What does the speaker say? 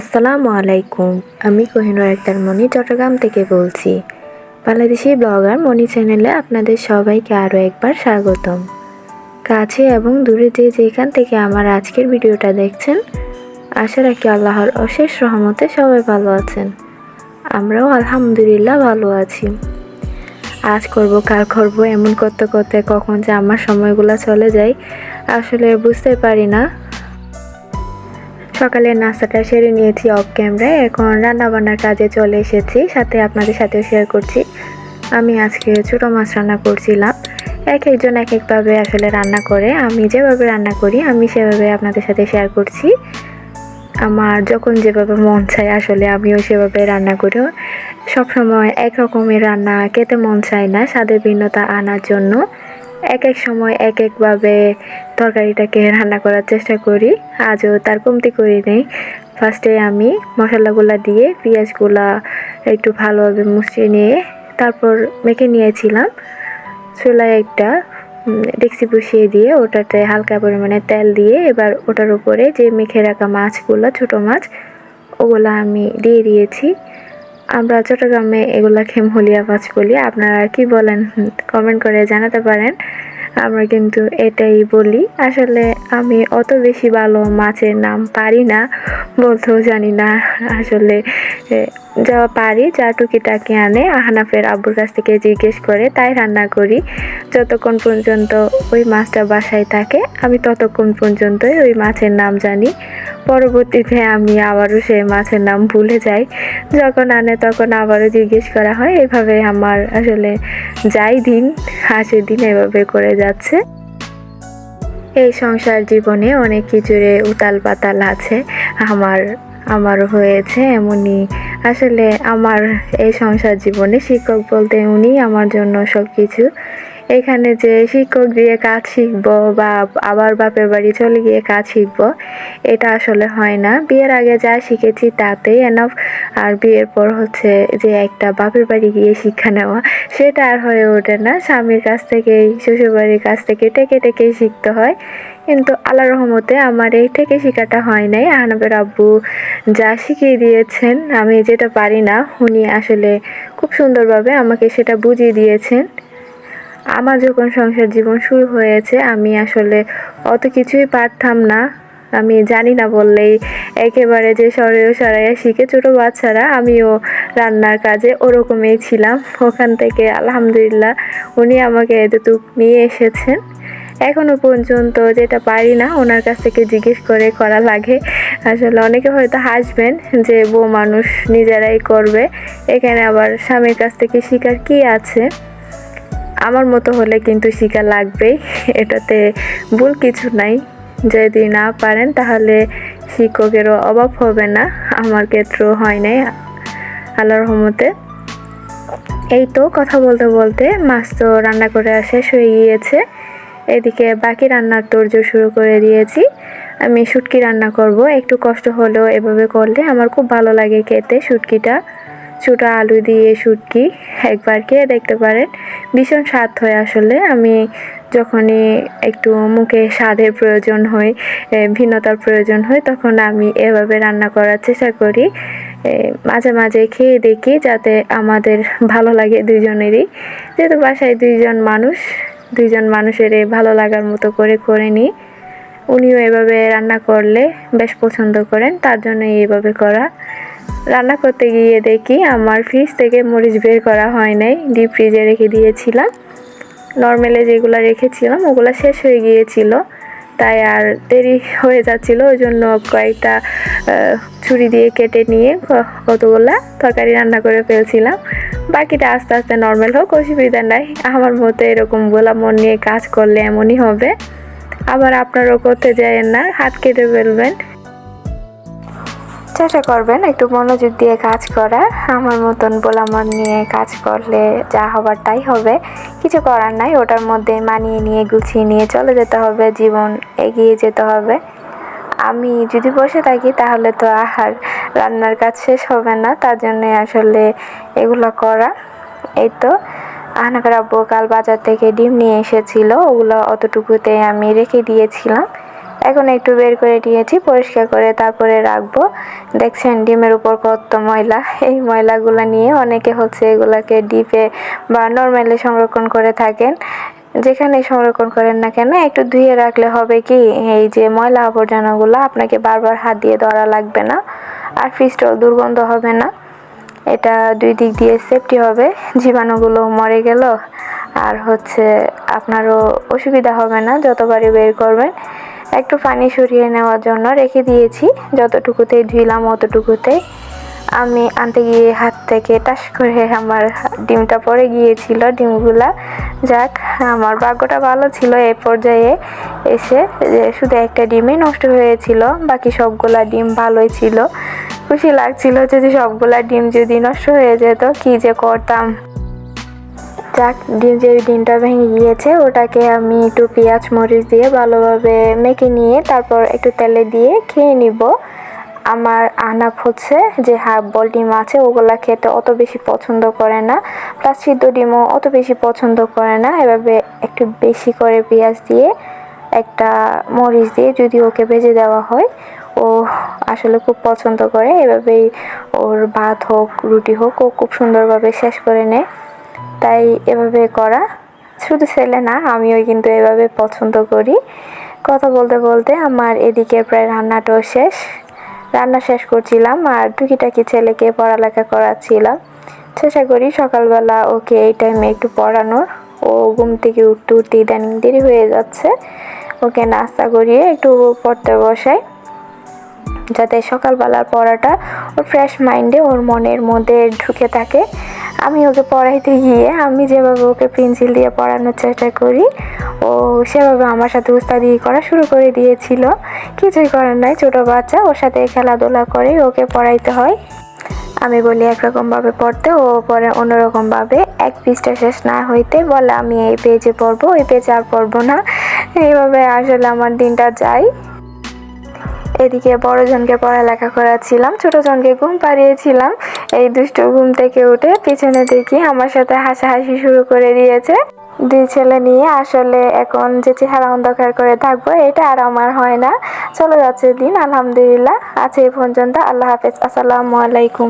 আসসালামু আলাইকুম, আমি কোহিনুর আক্তার মনি, চট্টগ্রাম থেকে বলছি। বাংলাদেশি ব্লগার মনি চ্যানেলে আপনাদের সবাইকে আরও একবার স্বাগতম। কাছে এবং দূরে যে যেখান থেকে আমার আজকের ভিডিওটা দেখছেন, আশা রাখি আল্লাহর অশেষ রহমতে সবাই ভালো আছেন। আমরাও আলহামদুলিল্লাহ ভালো আছি। আজ করব, কাল করব, এমন করতে করতে কখন যে আমার সময়গুলো চলে যায়, আসলে বুঝতে পারি না। সকালের নাস্তাটা সেরে নিয়েছি অফ ক্যামেরায় এখন রান্না বান্নার কাজে চলে এসেছি, সাথে আপনাদের সাথেও শেয়ার করছি। আমি আজকে ছোটো মাছ রান্না করছিলাম। এক একজন এক একভাবে আসলে রান্না করে। আমি যেভাবে রান্না করি, আমি সেভাবে আপনাদের সাথে শেয়ার করছি। আমার যখন যেভাবে মন চায় আসলে আমিও সেভাবে রান্না করি। সবসময় এক রকমের রান্না খেতে মন চায় না, স্বাদের ভিন্নতা আনার জন্য। এক এক সময় এক একভাবে তরকারিটাকে রান্না করার চেষ্টা করি। আজও তার কমতি করি নেই। ফার্স্টে আমি মশলাগুলো দিয়ে পেঁয়াজগুলা একটু ভালোভাবে মুছিয়ে নিয়ে তারপর মেখে নিয়েছিলাম। চুলায় একটা ডেক্সি বসিয়ে দিয়ে ওটাতে হালকা পরিমাণে তেল দিয়ে এবার ওটার উপরে যে মেখে রাখা মাছগুলো, ছোট মাছ, ওগুলো আমি দিয়ে দিয়েছি। আমরা চট্টগ্রামে এগুলা খেমহলিয়া মাছ বলি। আপনারা কি বলেন? কমেন্ট করে জানাতে পারেন। আমরা কিন্তু এটাই বলি। আসলে আমি অত বেশি ভালো মাছের নাম পারি না, বলতেও জানি না। আসলে যা পারি যা টুকিটাকি আনে, আহনাফের আব্বুর কাছ থেকে জিজ্ঞেস করে, তাই রান্না করি। যতক্ষণ পর্যন্ত ওই মাছটা বাসায় থাকে, আমি ততক্ষণ পর্যন্তই ওই মাছের নাম জানি। পরবর্তীতে আমি আবারও সেই মাছের নাম ভুলে যাই। যখন আনে, তখন আবারও জিজ্ঞেস করা হয়, এভাবে আমার আসলে যাই দিন হাসির দিন এভাবে করে যাচ্ছে। এই সংসার জীবনে অনেক কিছুরে উতাল পাতাল আছে। আমার, আমারও হয়েছে এমনই আসলে আমার এই সংসার জীবনে শিক্ষক বলতে উনি আমার জন্য সব কিছু এখানে যে শিক্ষক দিয়ে কাজ শিখব বা আবার বাপের বাড়ি চলে গিয়ে কাজ শিখব, এটা আসলে হয় না। বিয়ের আগে যা শিখেছি তাতেই এনাফ আর বিয়ের পর হচ্ছে যে একটা বাপের বাড়ি গিয়ে শিক্ষা নেওয়া, সেটা আর হয়ে ওঠে না। স্বামীর কাছ থেকেই, শ্বশুরবাড়ির কাছ থেকে টেকে টেকেই শিখতে হয়। কিন্তু আল্লাহ রহমতে আমার এই থেকে শেখাটা হয় নাই। আহনাবের আব্বু যা শিখিয়ে দিয়েছেন, আমি যেটা পারি না, উনি আসলে খুব সুন্দরভাবে আমাকে সেটা বুঝিয়ে দিয়েছেন। আমার যখন সংসার জীবন শুরু হয়েছে, আমি আসলে অত কিছুই পারতাম না। আমি জানি না বললেই একেবারে যে সরেও সরাইয়া শিখে ছোটো বাচ্চারা, আমিও রান্নার কাজে ওরকমই ছিলাম। ওখান থেকে আলহামদুলিল্লাহ উনি আমাকে এতটুক নিয়ে এসেছেন। এখনও পর্যন্ত যেটা পারি না, ওনার কাছ থেকে জিজ্ঞেস করে করা লাগে। আসলে অনেকে হয়তো হাসবেন যে, বউ মানুষ নিজেরাই করবে, এখানে আবার স্বামীর কাছ থেকে শিকার কি আছে? আমার মতো হলে কিন্তু শিকার লাগবেই এটাতে ভুল কিছু নাই। যদি না পারেন তাহলে শিক্ষকেরও অভাব হবে না। আমার ক্ষেত্রেও হয় নাই, আল্লাহর রহমতে। এই তো কথা বলতে বলতে মাছ তো রান্না করে শেষ হয়ে গিয়েছে। এদিকে বাকি রান্নার তোড়জোড় শুরু করে দিয়েছি। আমি শুটকি রান্না করব। একটু কষ্ট হলেও এভাবে করলে আমার খুব ভালো লাগে খেতে শুটকিটা। ছোটো আলু দিয়ে শুটকি একবার খেয়ে দেখতে পারেন। ভীষণ স্বাদ হয় আসলে। আমি যখনই একটু মুখে স্বাদের প্রয়োজন হয় ভিন্নতার প্রয়োজন হয় তখন আমি এভাবে রান্না করার চেষ্টা করি। মাঝে মাঝে খেয়ে দেখি যাতে আমাদের ভালো লাগে দুইজনেরই। যেহেতু বাসায় দুইজন মানুষ, দুইজন মানুষের ভালো লাগার মতো করে করে নিই। উনিও এভাবে রান্না করলে বেশ পছন্দ করেন, তার জন্য এইভাবে করা। রান্না করতে গিয়ে দেখি আমার ফ্রিজ থেকে মরিচ বের করা হয় নাই ডিপ ফ্রিজে রেখে দিয়েছিলাম। নর্মালে যেগুলো রেখেছিলাম, ওগুলো শেষ হয়ে গিয়েছিল। তাই আর দেরি হয়ে যাচ্ছিল, ওই জন্য কয়েকটা ছুরি দিয়ে কেটে নিয়ে কতগুলা তরকারি রান্না করে ফেলছিলাম। বাকিটা আস্তে আস্তে নর্মাল হোক, অসুবিধা নাই। আমার মতো এরকম গোলা মন নিয়ে কাজ করলে এমনই হবে। আবার আপনারাও করতে যায় না, হাত কেটে ফেলবেন। চেষ্টা করবেন একটু মনোযোগ দিয়ে কাজ করার। আমার মতন বোলামন নিয়ে কাজ করলে যা হবার তাই হবে। কিছু করার নাই, ওটার মধ্যে মানিয়ে নিয়ে গুছিয়ে নিয়ে চলে যেতে হবে, জীবন এগিয়ে যেতে হবে। আমি যদি বসে থাকি তাহলে তো আর রান্নার কাজ শেষ হবে না, তার জন্য আসলে এগুলো করা। এই তো আহনাফের আব্বু কাল বাজার থেকে ডিম নিয়ে এসেছিল, ওগুলো অতটুকুতে আমি রেখে দিয়েছিলাম। এখন একটু বের করে নিয়েছি পরিষ্কার করে তারপরে রাখব। দেখছেন, ডিমের উপর কত ময়লা। এই ময়লাগুলো নিয়ে অনেকে হচ্ছে এগুলাকে ডিপে বা নর্মালি সংরক্ষণ করে থাকেন। যেখানে সংরক্ষণ করেন না কেন, একটু ধুয়ে রাখলে হবে কি, এই যে ময়লা আবর্জনাগুলো আপনাকে বারবার হাত দিয়ে ধরা লাগবে না আর ফ্রিজটাও দুর্গন্ধ হবে না। এটা দুই দিক দিয়ে সেফটি হবে। জীবাণুগুলো মরে গেল, আর হচ্ছে আপনারও অসুবিধা হবে না, যতবারই বের করবেন। একটু পানি সরিয়ে নেওয়ার জন্য রেখে দিয়েছি। যতটুকুতেই ধুইলাম অতটুকুতেই আমি আনতে গিয়ে হাত থেকে টাস করে আমার ডিমটা পড়ে গিয়েছিল, ডিমগুলা। যাক, আমার ভাগ্যটা ভালো ছিল এ পর্যায়ে এসে শুধু একটা ডিমই নষ্ট হয়েছিল, বাকি সবগুলা ডিম ভালোই ছিল। খুশি লাগছিল যদি সবগুলা ডিম যদি নষ্ট হয়ে যেত, কি যে করতাম। যাক, যে ডিমটা ভেঙে গিয়েছে, ওটাকে আমি একটু পেঁয়াজ, মরিচ দিয়ে ভালোভাবে মেখে নিয়ে তারপর একটু তেলে দিয়ে খেয়ে নিব। আমার আনাপ হচ্ছে যে হাফ বল ডিম আছে, ওগুলা খেতে অত বেশি পছন্দ করে না। প্লাস সিদ্ধ ডিমও অত বেশি পছন্দ করে না। এভাবে একটু বেশি করে পেঁয়াজ দিয়ে, একটা মরিচ দিয়ে যদি ওকে ভেজে দেওয়া হয়, ও আসলে খুব পছন্দ করে। এভাবেই ওর ভাত হোক, রুটি হোক, ও খুব সুন্দরভাবে শেষ করে নেয়। তাই এভাবে করা। শুধু ছেলে না, আমিও কিন্তু এভাবে পছন্দ করি। কথা বলতে বলতে আমার এদিকে প্রায় রান্নাটাও শেষ। রান্না শেষ করছিলাম আর টুকিটাকি ছেলেকে পড়ালেখা করাচ্ছিলাম। চেষ্টা করি সকালবেলা ওকে এই টাইমে একটু পড়ানোর। ও ঘুম থেকে উঠতে উঠতে ইদানিং দেরি হয়ে যাচ্ছে। ওকে নাস্তা করিয়ে একটু পড়তে বসাই। যাতে সকালবেলার পড়াটা ওর ফ্রেশ মাইন্ডে ওর মনের মধ্যে ঢুকে থাকে। আমি ওকে পড়াইতে গিয়ে আমি যেভাবে ওকে পেন্সিল দিয়ে পড়ানোর চেষ্টা করি, ও সেভাবে আমার সাথে উস্তাদি করা শুরু করে দিয়েছিল। কিছুই করার নাই, ছোটো বাচ্চা, ওর সাথে খেলাধুলা করে ওকে পড়াইতে হয়। আমি বলি একরকমভাবে পড়তে, ও পরে অন্যরকমভাবে এক পৃষ্ঠা শেষ না হইতে বলে, আমি এই পেজে পড়ব, ওই পেজে আর পড়ব না। এইভাবে আসলে আমার দিনটা যায়। এদিকে বড় জনকে পড়ালেখা করাচ্ছিলাম ছোটজনকে ঘুম পাড়িয়েছিলাম। এই দুষ্ট ঘুম থেকে উঠে পিছনে দেখি আমার সাথে হাসাহাসি শুরু করে দিয়েছে। দুই ছেলে নিয়ে আসলে এখন যে চেহারা অন্ধকার করে থাকব, এটা আর আমার হয় না। চলে যাচ্ছে দিন, আলহামদুলিল্লাহ। আছে এই পর্যন্ত, আল্লাহ হাফেজ। আসসালামু আলাইকুম।